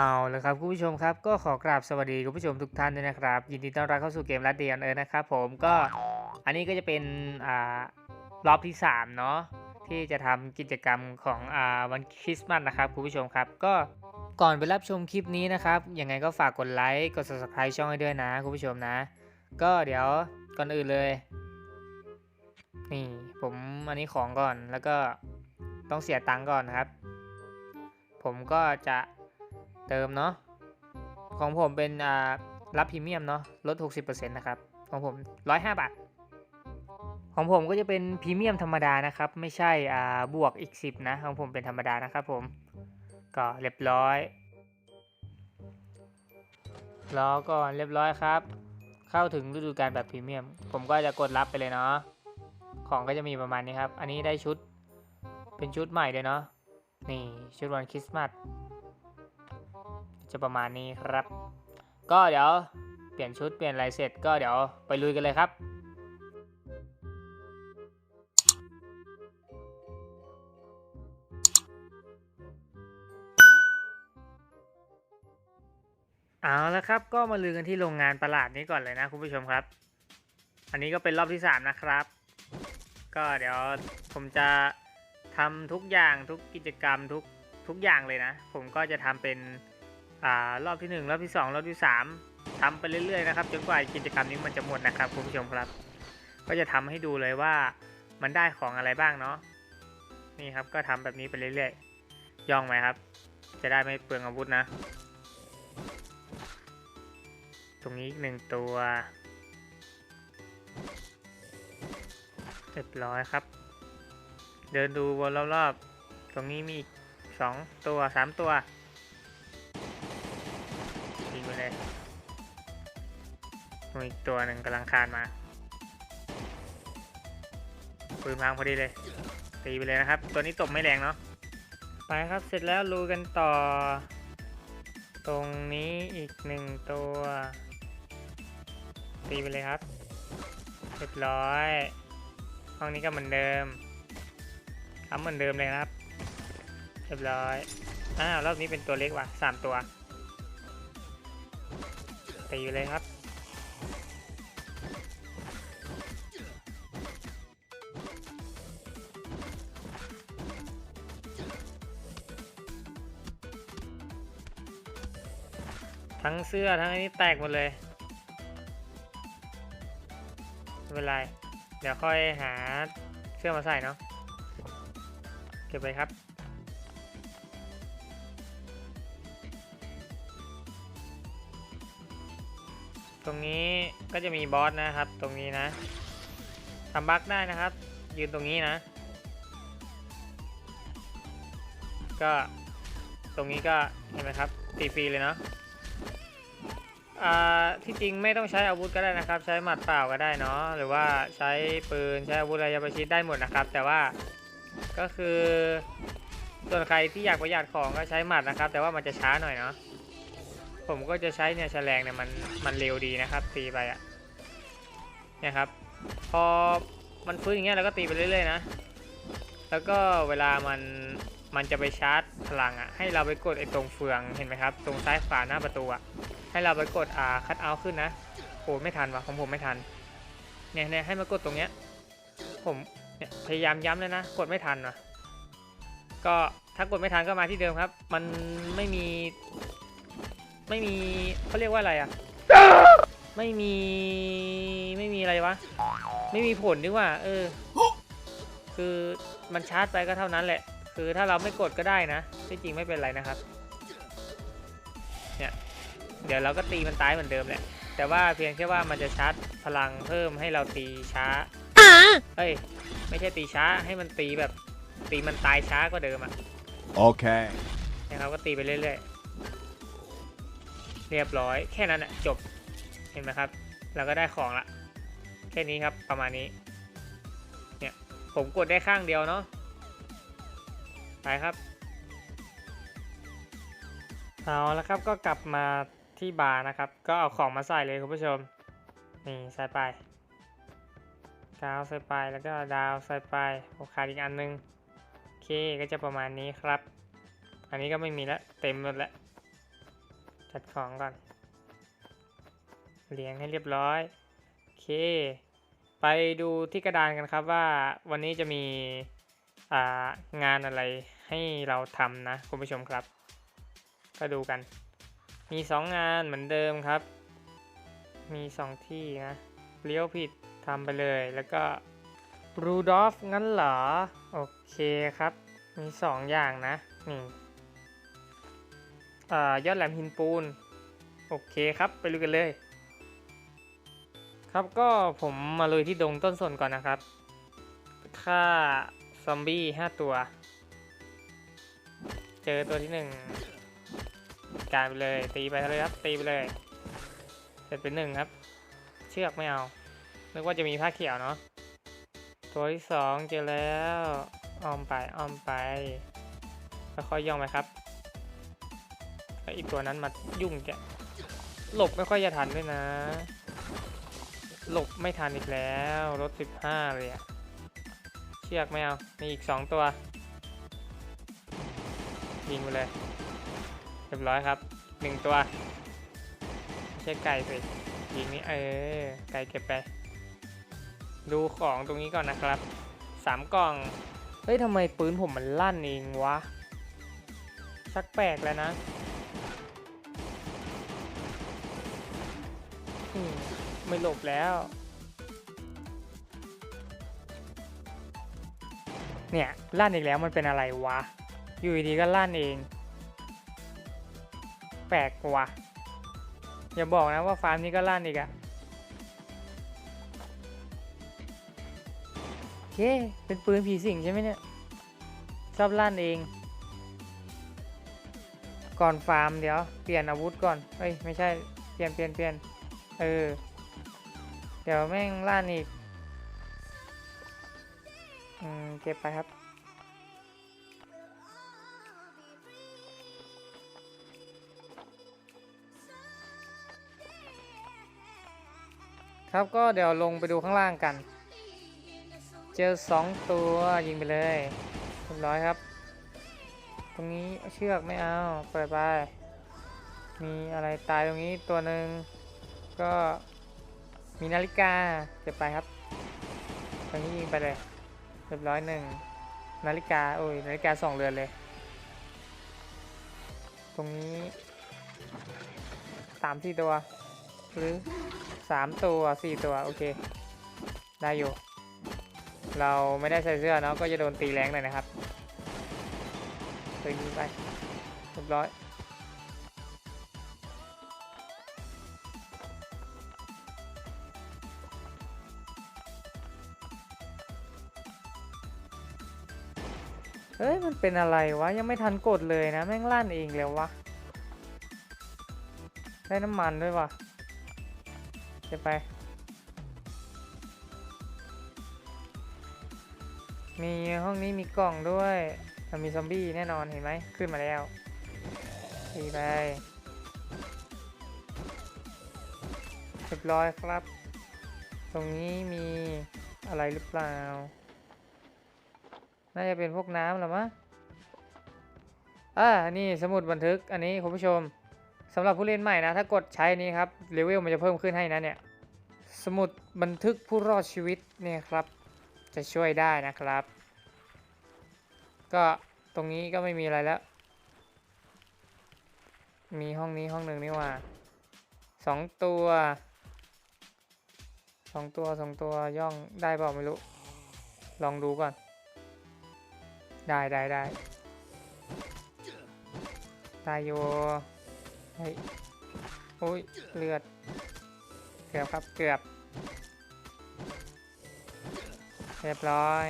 เอาละครับคุณผู้ชมครับก็ขอกราบสวัสดีคุณผู้ชมทุกท่านด้วยนะครับ ยินดีต้อนรับเข้าสู่เกมรัดเดียนเออนะครับผมก็อันนี้ก็จะเป็นอ่ารอบที่3เนาะที่จะทำกิจกรรมของอ่าวันคริสต์มาสนะครับคุณผู้ชมครับ ก็ก่อนไปรับชมคลิปนี้นะครับยังไงก็ฝากกดไลค์กด subscribe ช่องให้ด้วยนะคุณผู้ชมนะ ก็เดี๋ยวก่อนอื่นเลย นี่ผมอันนี้ของก่อนแล้วก็ต้องเสียตังค์ก่อนนะครับ ผมก็จะ เติมเนาะของผมเป็นอ่ารับพรีเมียมเนาะลด 60%นะครับของผม105บาทของผมก็จะเป็นพรีเมียมธรรมดานะครับ ไม่ใช่อ่าบวกอีก 10 นะ ของผมเป็นธรรมดานะครับผมก็เรียบร้อยรอก่อนเรียบร้อยครับ เข้าถึงฤดูกาลแบบพรีเมียม ผมก็จะกดรับไปเลยเนาะของก็จะมีประมาณนี้ครับ อันนี้ได้ชุดเป็นชุดใหม่เลยเนาะนี่ชุดวันคริสต์มาส จะประมาณนี้ครับ ก็เดี๋ยวเปลี่ยนชุดเปลี่ยนอะไรเสร็จก็เดี๋ยวไปลุยกันเลยครับเอาละครับก็มาลือกันที่โรงงานประหลาดนี้ก่อนเลยนะคุณผู้ชมครับ อันนี้ก็เป็นรอบที่สามนะครับ ก็เดี๋ยวผมจะทำทุกอย่างทุกกิจกรรมทุกทุกอย่างเลยนะ ผมก็จะทำเป็น อ่ารอบที่ 1 รอบที่ 2 รอบที่ 3ทำไปเรื่อยๆนะครับจนกว่ากิจกรรมนี้มันจะหมดนะครับคุณผู้ชมครับ ก็จะทำให้ดูเลยว่ามันได้ของอะไรบ้างเนาะนี่ครับก็ทำแบบนี้ไปเรื่อยๆย่องไหมครับ จะได้ไม่เปลืองอาวุธนะ ตรงนี้อีกหนึ่งตัวเรียบร้อยครับ เดินดูวนรอบๆตรงนี้มีอีกสองตัวสามตัว มีอีกตัวหนึ่งกำลังคานมาปืนพังพอดีเลย ตีไปเลยนะครับ ตัวนี้ตบไม่แรงเนาะไปครับเสร็จแล้วลูกันต่อ ตรงนี้อีกหนึ่งตัว ตีไปเลยครับเรียบร้อยห้องนี้ก็เหมือนเดิมทำเหมือนเดิมเลยนะครับเรียบร้อยอ้าวรอบนี้เป็นตัวเล็กว่ะสามตัวตีไปเลยครับ งเสื้อทั้งอันนี้แตกหมดเลยไม่เป็นไร เดี๋ยวค่อยหาเสื้อมาใส่เนาะ เก็บไปครับ ตรงนี้ก็จะมีบอสนะครับ ตรงนี้นะทำบั๊กได้นะครับ ยืนตรงนี้นะ ก็ตรงนี้ก็เห็นไหมครับตีฟรีเลยเนาะ ที่จริงไม่ต้องใช้อาวุธก็ได้นะครับ ใช้หมัดเปล่าก็ได้เนาะหรือว่าใช้ปืนใช้อาวุธระยะประชิดได้หมดนะครับ แต่ว่าก็คือส่วนใครที่อยากประหยัดของก็ใช้หมัดนะครับ แต่ว่ามันจะช้าหน่อยเนาะผมก็จะใช้เนี่ยแฉลงเนี่ยมันมันเร็วดีนะครับ ตีไปอะเนี่ยครับ พอมันฟื้นอย่างเงี้ยเราก็ตีไปเรื่อยๆนะแล้วก็เวลามัน มันจะไปชาร์จพลังอะให้เราไปกดไอ้ตรงเฟืองเห็นไหมครับ ตรงซ้ายขวาหน้าประตูอะให้เราไปกดอ่าคัดเอาขึ้นนะโอ้ไม่ทันวะของผมไม่ทัน เนี่ยเนี่ยให้มากดตรงเนี้ย ผมเนี่ยพยายามย้ำเลยนะ กดไม่ทันวะก็ถ้ากดไม่ทันก็มาที่เดิมครับ มันไม่มี ไม่มีเขาเรียกว่าอะไรอะ ไม่มีไม่มีอะไรวะ ไม่มีผลดีกว่า เออ คือมันชาร์จไปก็เท่านั้นแหละ คือถ้าเราไม่กดก็ได้นะที่จริงไม่เป็นไรนะครับ เนี่ย เดี๋ยวเราก็ตีมันตายเหมือนเดิมแหละ แต่ว่าเพียงแค่ว่ามันจะชาร์จพลังเพิ่มให้เราตีช้าเฮ้ย ไม่ใช่ตีช้าให้มันตีแบบ ตีมันตายช้ากว่าเดิมอะ Okay. นะครับก็ตีไปเรื่อยๆ เรียบร้อย แค่นั้นอะจบ เห็นไหมครับ เราก็ได้ของละ แค่นี้ครับประมาณนี้ เนี่ย ผมกดได้ข้างเดียวเนาะ ไปครับ เอาแล้วครับก็กลับมาที่บาร์นะครับ ก็เอาของมาใส่เลยคุณผู้ชม นี่ใส่ไปกาวใส่ไปแล้วก็ดาวใส่ไปผมขาดอีกอันนึงโอเคก็จะประมาณนี้ครับ อันนี้ก็ไม่มีแล้วเต็มหมดแล้วจัดของก่อนเรียงให้เรียบร้อยโอเค ไปดูที่กระดานกันครับว่าวันนี้จะมี งานอะไรให้เราทำนะคุณผู้ชมครับ ก็ดูกัน มีสองงานเหมือนเดิมครับ มีสองที่นะเลี้ยวผิดทำไปเลยแล้วก็รูดอฟงั้นเหรอ โอเคครับ มีสองอย่างนะ นี่อ่ายอดแหลมหินปูน โอเคครับไปดูกันเลย ครับก็ผมมาเลยที่ดงต้นสนก่อนนะครับฆ่า อมบี้5ตัว เจอตัวที่หนึ่งการไปเลยตีไปเลยครับตีไปเลย เสร็จเป็นหนึ่งครับ เชือกไม่เอานึกว่าจะมีผ้าเขียวเนาะตัวที่สองเจอแล้วอ้อมไปอ้อมไปค่อยๆย่องไปครับแล้วอีกตัวนั้นมายุ่งแกหลบไม่ค่อยจะทันด้วยนะ หลบไม่ทันอีกแล้วรถ15เลยอะ ชือกไม่เอา มีอีก 2 ตัว ยิงไปเลย เรียบร้อยครับ 1 ตัว ไม่ใช่ไก่สิ ยิงนี่เออ ไก่เก็บไป ดูของตรงนี้ก่อนนะครับ 3 กล่อง เฮ้ยทำไมปืนผมมันลั่นเองวะ ชักแปลกแล้วนะไม่หลบแล้ว เนี่ยลั่นอีกแล้วมันเป็นอะไรวะ อยู่ดีๆก็ลั่นเอง แปลกวะอย่าบอกนะว่าฟาร์มนี้ก็ลั่นอีกอะโอเค เป็นปืนผีสิงใช่ไหมเนี่ย ชอบลั่นเอง ก่อนฟาร์มเดี๋ยว เปลี่ยนอาวุธก่อน เอ้ย ไม่ใช่ เปลี่ยนเปลี่ยนเปลี่ยนเออ เดี๋ยวแม่งลั่นอีก เก็บไปครับ ครับก็เดี๋ยวลงไปดูข้างล่างกัน เจอสองตัวยิงไปเลยเรียบร้อยครับ ตรงนี้เชือกไม่เอาเปิดไป มีอะไรตายตรงนี้ตัวหนึ่งก็มีนาฬิกาเก็บไปครับตรงนี้ยิงไปเลย เรียบร้อยหนึ่งนาฬิกาโอ้ยนาฬิกาสองเรือนเลย ตรงนี้สามสี่ตัว หรือสามตัวสี่ตัว โอเค ได้อยู่ เราไม่ได้ใส่เสื้อเนาะก็จะโดนตีแรงหน่อยนะครับตัวนี้ไปเรียบร้อย เฮ้ย มันเป็นอะไรวะ ยังไม่ทันกดเลยนะ แม่งลั่นเองแล้ววะ ได้น้ำมันด้วยวะเก็บไป มีห้องนี้มีกล่องด้วยมีซอมบี้แน่นอนเห็นไหม ขึ้นมาแล้วตีไปเรียบร้อยครับ ตรงนี้มีอะไรหรือเปล่า น่าจะเป็นพวกน้ำหรือมะอ่านี่สมุดบันทึกอันนี้คุณผู้ชมสำหรับผู้เล่นใหม่นะ ถ้ากดใช้นี้ครับเลเวลมันจะเพิ่มขึ้นให้นะเนี่ย สมุดบันทึกผู้รอดชีวิตเนี่ยครับ จะช่วยได้นะครับ ก็ตรงนี้ก็ไม่มีอะไรแล้ว มีห้องนี้ห้องหนึ่งนี่ว่าสองตัวสองตัวสองตัวย่องได้เปล่าไม่รู้ ลองดูก่อน ได้ได้ได้ได้อยู่เฮ้ยโอ้ยเลือด เกือบครับ เกือบ เรียบร้อย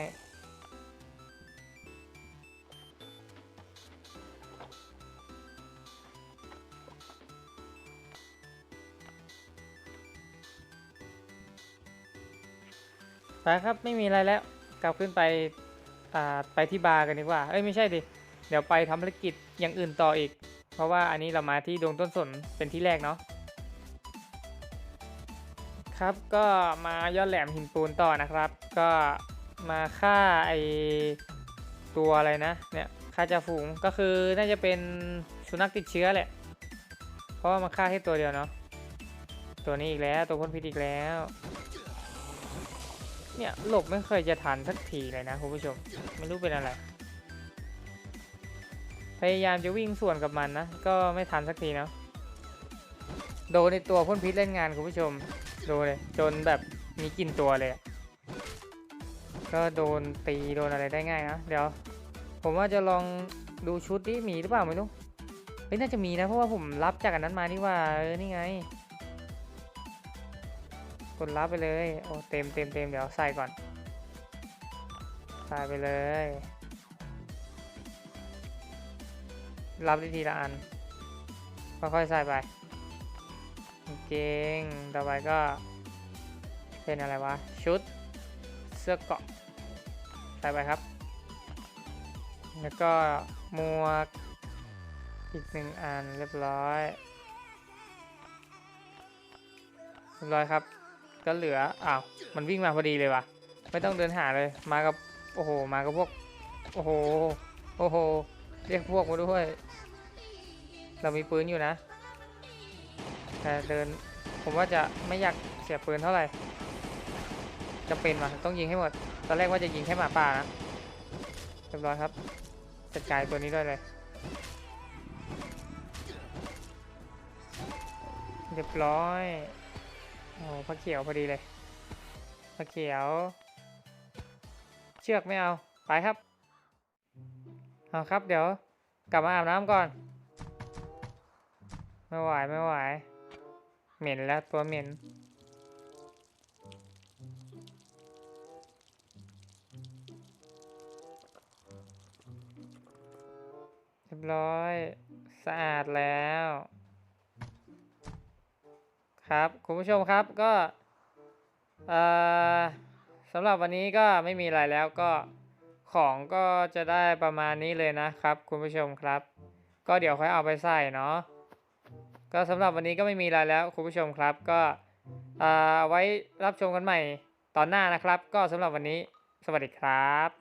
ไปครับ ไม่มีอะไรแล้ว กลับขึ้นไป ไปที่บาร์กันดีกว่า เอ้ยไม่ใช่ดิ เดี๋ยวไปทำภารกิจอย่างอื่นต่ออีก เพราะว่าอันนี้เรามาที่ดวงต้นสนเป็นที่แรกเนาะ ครับ ก็มายอดแหลมหินปูนต่อนะครับ ก็มาฆ่าไอตัวอะไรนะ เนี่ยฆ่าจ่าฝูง ก็คือน่าจะเป็นสุนัขติดเชื้อแหละ เพราะว่ามันฆ่าแค่ตัวเดียวเนาะ ตัวนี้อีกแล้ว ตัวพ่นพิษอีกแล้ว เนี่ยหลบไม่เคยจะทันสักทีเลยนะคุณผู้ชม ไม่รู้เป็นอะไร พยายามจะวิ่งส่วนกับมันนะ ก็ไม่ทันสักทีเนาะโดนในตัวพ่นพิษเล่นงานคุณผู้ชมโดนเลย จนแบบมีกลิ่นตัวเลย ก็โดนตีโดนอะไรได้ง่ายนะเดี๋ยว ผมว่าจะลองดูชุดที่มีหรือเปล่าไม่รู้เฮ้ยน่าจะมีนะเพราะว่าผมรับจากอันนั้นมานี่ว่าเออนี่ไง กดรับไปเลย โอ้เต็มเต็มเต็มเดี๋ยวใส่ก่อน ใส่ไปเลย รับได้ทีละอัน ค่อยๆใส่ไปเกงต่อไปก็ เป็นอะไรวะ ชุด เสื้อเกาะ ใส่ไปครับ แล้วก็หมวก อีกหนึ่งอันเรียบร้อยเรียบร้อยครับ ก็เหลืออ้าวมันวิ่งมาพอดีเลยวะไม่ต้องเดินหาเลย มากับโอ้โห มากับพวก โอ้โห โอ้โห เรียกพวกมาด้วย เรามีปืนอยู่นะ แต่เดิน ผมว่าจะไม่อยากเสียปืนเท่าไหร่จะเป็นว่ะต้องยิงให้หมด ตอนแรกว่าจะยิงแค่หมาป่านะเรียบร้อยครับ จัดการตัวนี้ด้วยเลย เรียบร้อย โอ้พระเขียวพอดีเลยพระเขียว เชือกไม่เอา ไปครับ เอาครับ เดี๋ยว กลับมาอาบน้ำก่อน ไม่ไหวไม่ไหว เหม็นแล้วตัวเหม็นเรียบร้อย สะอาดแล้ว ครับคุณผู้ชมครับก็สำหรับวันนี้ก็ไม่มีอะไรแล้วก็ของก็จะได้ประมาณนี้เลยนะครับ คุณผู้ชมครับ ก็เดี๋ยวค่อยเอาไปใส่เนาะก็สำหรับวันนี้ก็ไม่มีอะไรแล้วคุณผู้ชมครับก็เอ่อไว้รับชมกันใหม่ตอนหน้านะครับ ก็สำหรับวันนี้สวัสดีครับ